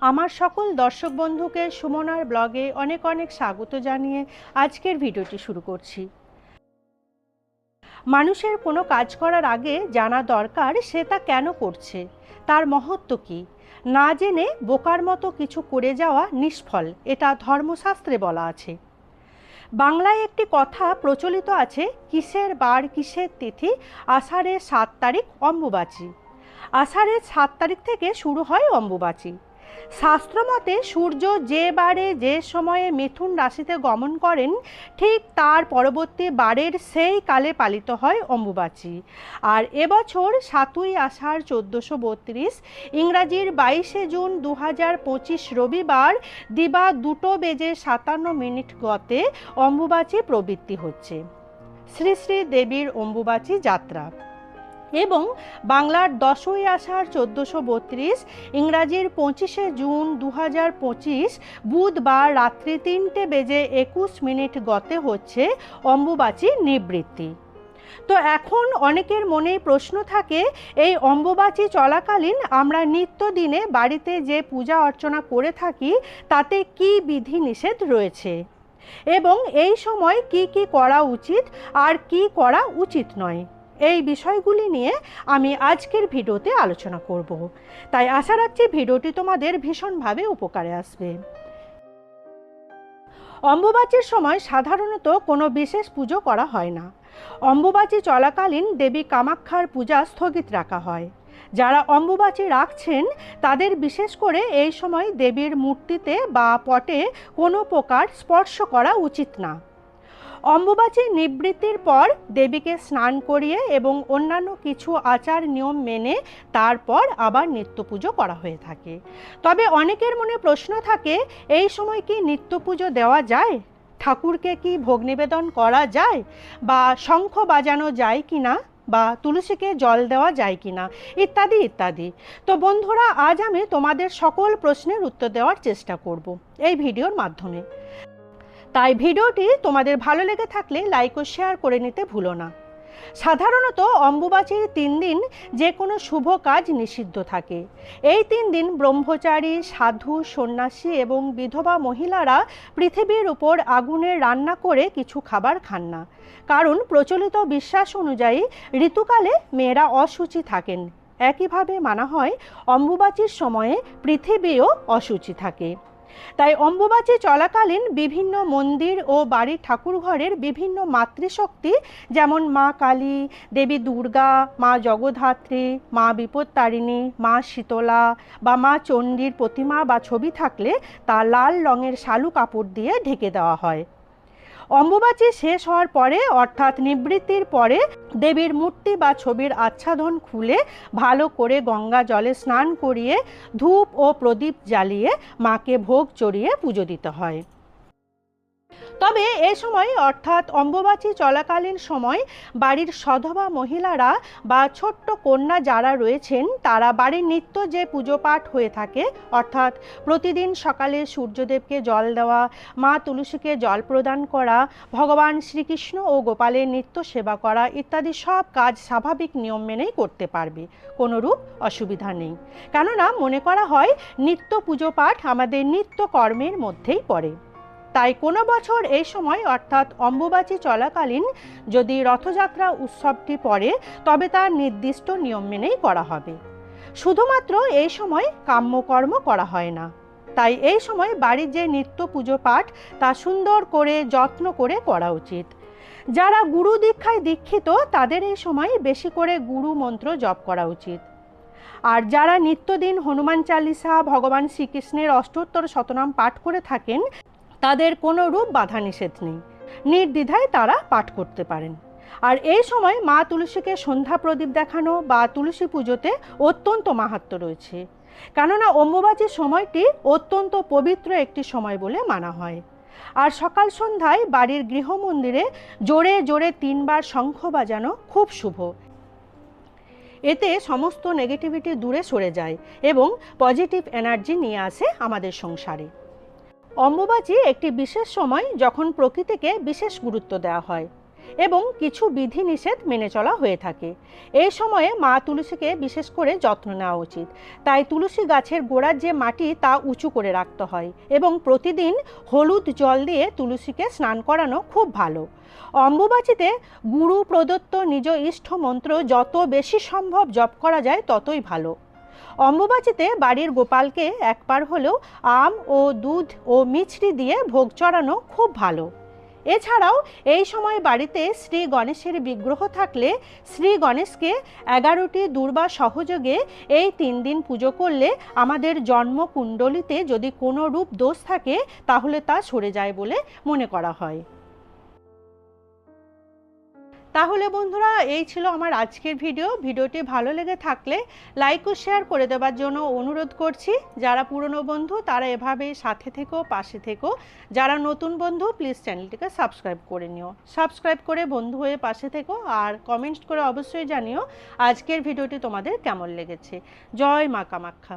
আমার সকল দর্শক বন্ধুকে সুমনার ব্লগে অনেক অনেক স্বাগত জানিয়ে আজকের ভিডিওটি শুরু করছি। মানুষের কোনো কাজ করার আগে জানা দরকার সে তা কেন করছে, তার মহত্ব কী? না জেনে বোকার মতো কিছু করে যাওয়া নিষ্ফল, এটা ধর্মশাস্ত্রে বলা আছে। বাংলায় একটি কথা প্রচলিত আছে, কিসের বার, কিসের তিথি, আষাঢ়ের সাত তারিখ অম্বুবাচী। আষাঢ়ের সাত তারিখ থেকে শুরু হয় অম্বুবাচী। শাস্ত্রমতে সূর্য যে বারে যে সময়ে মিথুন রাশিতে গমন করেন, ঠিক তার পরবর্তী বারের সেই কালে পালিত হয় অম্বুবাচী। আর এবছর সাতই আষাঢ় চোদ্দোশো বত্রিশ, ইংরাজির বাইশে জুন দু হাজার পঁচিশ রবিবার দিবা দুটো বেজে সাতান্ন মিনিট গতে অম্বুবাচী প্রবৃত্তি হচ্ছে। শ্রী শ্রী দেবীর অম্বুবাচী যাত্রা। এবং বাংলার দশই আষাঢ় চোদ্দোশো বত্রিশ, ইংরাজির পঁচিশে জুন দু হাজার পঁচিশ, বুধবার রাত্রি তিনটে বেজে একুশ মিনিট গতে হচ্ছে অম্বুবাচী নিবৃত্তি। তো এখন অনেকের মনেই প্রশ্ন থাকে, এই অম্বুবাচী চলাকালীন আমরা নিত্যদিনে বাড়িতে যে পূজা অর্চনা করে থাকি, তাতে কি বিধি নিষেধ রয়েছে? এবং এই সময় কি কি করা উচিত, আর কি করা উচিত নয়? এই বিষয়গুলি নিয়ে আমি আজকের ভিডিওতে আলোচনা করব। তাই আশা রাখছি ভিডিওটি তোমাদের ভীষণভাবে উপকারে আসবে। অম্বুবাচীর সময় সাধারণত কোনো বিশেষ পুজো করা হয় না। অম্বুবাচী চলাকালীন দেবী কামাক্ষার পূজা স্থগিত রাখা হয়। যারা অম্বুবাচী রাখছেন, তাদের বিশেষ করে এই সময় দেবীর মূর্তিতে বা পটে কোনো প্রকার স্পর্শ করা উচিত না। অম্বুবাচী নিবৃত্তির পর দেবীকে স্নান করিয়ে এবং অন্যান্য কিছু আচার নিয়ম মেনে তারপর আবার নিত্য পুজো করা হয়ে থাকে। তবে অনেকের মনে প্রশ্ন থাকে, এই সময় কি নিত্য পুজো দেওয়া যায়? ঠাকুরকে কি ভোগ নিবেদন করা যায়? বা শঙ্খ বাজানো যায় কি না বা তুলসীকে জল দেওয়া যায় কি না ইত্যাদি ইত্যাদি। তো বন্ধুরা, আজ আমি তোমাদের সকল প্রশ্নের উত্তর দেওয়ার চেষ্টা করব এই ভিডিওর মাধ্যমে। তাই ভিডিওটি তোমাদের ভালো লেগে থাকলে লাইক ও শেয়ার করে নিতে ভুলো না। সাধারণত অম্বুবাচীর তিন দিন যে কোনো শুভ কাজ নিষিদ্ধ থাকে। এই তিন দিন ব্রহ্মচারী, সাধু, সন্ন্যাসী এবং বিধবা মহিলারা পৃথিবীর উপর আগুনে রান্না করে কিছু খাবার খান না। কারণ প্রচলিত বিশ্বাস অনুযায়ী ঋতুকালে মেয়েরা অসুচি থাকেন। একইভাবে মানা হয় অম্বুবাচীর সময়ে পৃথিবীও অসুচি থাকে। তাই অম্বুবাচী চলাকালীন বিভিন্ন মন্দির ও বাড়ির ঠাকুরঘরের বিভিন্ন মাতৃশক্তি যেমন মা কালী, দেবী দুর্গা, মা জগধাত্রী মা বিপত্তারিণী, মা শীতলা বা মা চণ্ডীর প্রতিমা বা ছবি থাকলে তা লাল রঙের শালু কাপড় দিয়ে ঢেকে দেওয়া হয়। অম্বুবাচী শেষ হওয়ার পরে, অর্থাৎ নিবৃত্তির পরে, দেবীর মূর্তি বা ছবির আচ্ছাদন খুলে ভালো করে গঙ্গা জলে স্নান করিয়ে ধূপ ও প্রদীপ জ্বালিয়ে মাকে ভোগ চড়িয়ে পুজো দিতে হয়। তবে এ সময় অর্থাৎ অম্বুবাচী চলাকালীন সময় বাড়ির সধবা মহিলারা বা ছোট্ট কন্যা যারা রয়েছেন, তারা বাড়ির নিত্য যে পুজো পাঠ হয়ে থাকে, অর্থাৎ প্রতিদিন সকালে সূর্যদেবকে জল দেওয়া, মা তুলসীকে জল প্রদান করা, ভগবান শ্রীকৃষ্ণ ও গোপালের নিত্য সেবা করা ইত্যাদি সব কাজ স্বাভাবিক নিয়ম মেনেই করতে পারবে। কোনোরূপ অসুবিধা নেই। কেননা মনে করা হয়, নিত্য পুজো পাঠ আমাদের নিত্য কর্মের মধ্যেই পড়ে। তাই কোনো বছর এই সময় অর্থাৎ অম্বুবাচী চলাকালীন যদি রথযাত্রা উৎসবটি পড়ে, তবে তার নির্দিষ্ট নিয়ম মেনেই করা হবে। শুধুমাত্র এই সময় কাম্যকর্ম করা হয় না। তাই এই সময় বাড়ির যে নিত্য পুজো পাঠ, তা সুন্দর করে, যত্ন করে করা উচিত। যারা গুরু দীক্ষায় দীক্ষিত, তাদের এই সময় বেশি করে গুরু মন্ত্র জপ করা উচিত। আর যারা নিত্যদিন হনুমান চালিসা, ভগবান শ্রীকৃষ্ণের অষ্টোত্তর শতনাম পাঠ করে থাকেন তাদের কোনো রূপ বাধা নিষেধ নেই। নির্দ্বিধায় তারা পাঠ করতে পারেন। আর এই সময় মা তুলসীকে সন্ধ্যা প্রদীপ দেখানো বা তুলসী পুজোতে অত্যন্ত মাহাত্ম রয়েছে। কেননা অম্বুবাচীর সময়টি অত্যন্ত পবিত্র একটি সময় বলে মানা হয়। আর সকাল সন্ধ্যায় বাড়ির গৃহমন্দিরে জোরে জোরে তিনবার শঙ্খ বাজানো খুব শুভ। এতে সমস্ত নেগেটিভিটি দূরে সরে যায় এবং পজিটিভ এনার্জি নিয়ে আসে আমাদের সংসারে। অম্বুবাচী একটি বিশেষ সময় যখন প্রকৃতিকে বিশেষ গুরুত্ব দেওয়া হয় এবং কিছু বিধিনিষেধ মেনে চলা হয়ে থাকে। এই সময়ে মা তুলসীকে বিশেষ করে যত্ন নেওয়া উচিত। তাই তুলসী গাছের গোড়ার যে মাটি তা উঁচু করে রাখতে হয় এবং প্রতিদিন হলুদ জল দিয়ে তুলসীকে স্নান করানো খুব ভালো। অম্বুবাচীতে গুরু প্রদত্ত নিজ ইষ্ট মন্ত্র যত বেশি সম্ভব জপ করা যায় ততই ভালো। অম্বুবাচিতে বাড়ির গোপালকে একবার হলেও আম ও দুধ ও মিছরি দিয়ে ভোগ চড়ানো খুব ভালো। এছাড়াও এই সময় বাড়িতে শ্রী গণেশের বিগ্রহ থাকলে শ্রী গণেশকে এগারোটি দুর্বা সহযোগে এই তিন দিন পুজো করলে আমাদের জন্মকুণ্ডলিতে যদি কোনো রূপ দোষ থাকে, তাহলে তা সরে যায় বলে মনে করা হয়। তাহলে বন্ধুরা, এই ছিল আমার আজকের ভিডিও। ভিডিওটি ভালো লেগে থাকলে লাইক ও শেয়ার করে দেওয়ার জন্য অনুরোধ করছি। যারা পুরনো বন্ধু, তারা এভাবে সাথে থেকো, পাশে থেকো। যারা নতুন বন্ধু প্লিজ চ্যানেলটিকে সাবস্ক্রাইব করে নিও। সাবস্ক্রাইব করে বন্ধু হয়ে পাশে থেকো আর কমেন্ট করে অবশ্যই জানিও আজকের ভিডিওটি তোমাদের কেমন লেগেছে। জয় মা কামাখ্যা